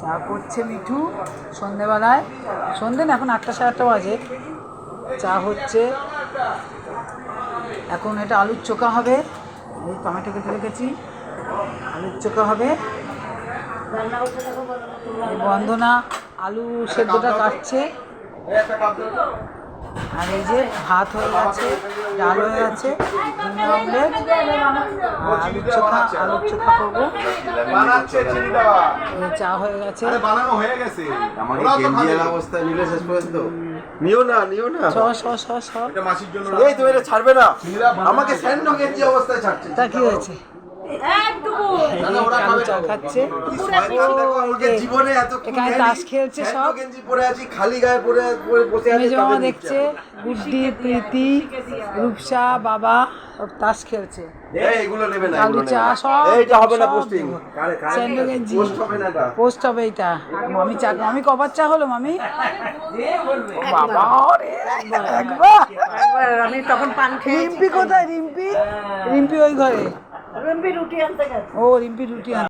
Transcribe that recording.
চা করছে মিঠু সন্ধেবেলায়। সন্ধে না, এখন আটটা সাড়ে আটটা বাজে। চা হচ্ছে, এখন এটা আলুর চোখা হবে। এই টমেটো কেটে রেখেছি। আলুর চোখা হবে। এই বন্দনা আলু সেদ্ধটা কাটছে। আর এই যে ভাত হয়ে গেছে, ডাল হয়ে গেছে আলুর চোখা আলুর চোখা করব। বানাচ্ছে চিনি দেওয়া। চা হয়ে গেছে। আরে বানানো হয়ে গেছে। আমাকে নিলে শেষ পর্যন্ত। নিও না নিও না। স স স স এটা মাসির জন্য এই তুমি এটা ছাড়বে না। আমাকে স্যান্ডো গেঞ্জি অবস্থায় ছাড়ছে। তা কি হয়েছে? আলু চা খাচ্ছে। জীবনে এত এখানে তাস খেলছে সব। গেঞ্জি পরে আছি খালি গায়ে পরে বসে আছি দেখছে গুড্ডি প্রীতি রূপসা বাবা সব তাস খেলছে। এই এগুলো নেবে না আলু চা সব এইটা হবে না পোস্টিং স্যান্ডো গেঞ্জি পোস্ট হবে না এটা? পোস্ট হবে এইটা মামি চা মামি কবার চা হলো মামি? বাবা রে একবার। একবার। আমি তখন পান খেয়ে রিম্পি কোথায় রিম্পি? রিম্পি ওই ঘরে। রুটি আনতে গেছে। ও রিম্পি রুটি আনতে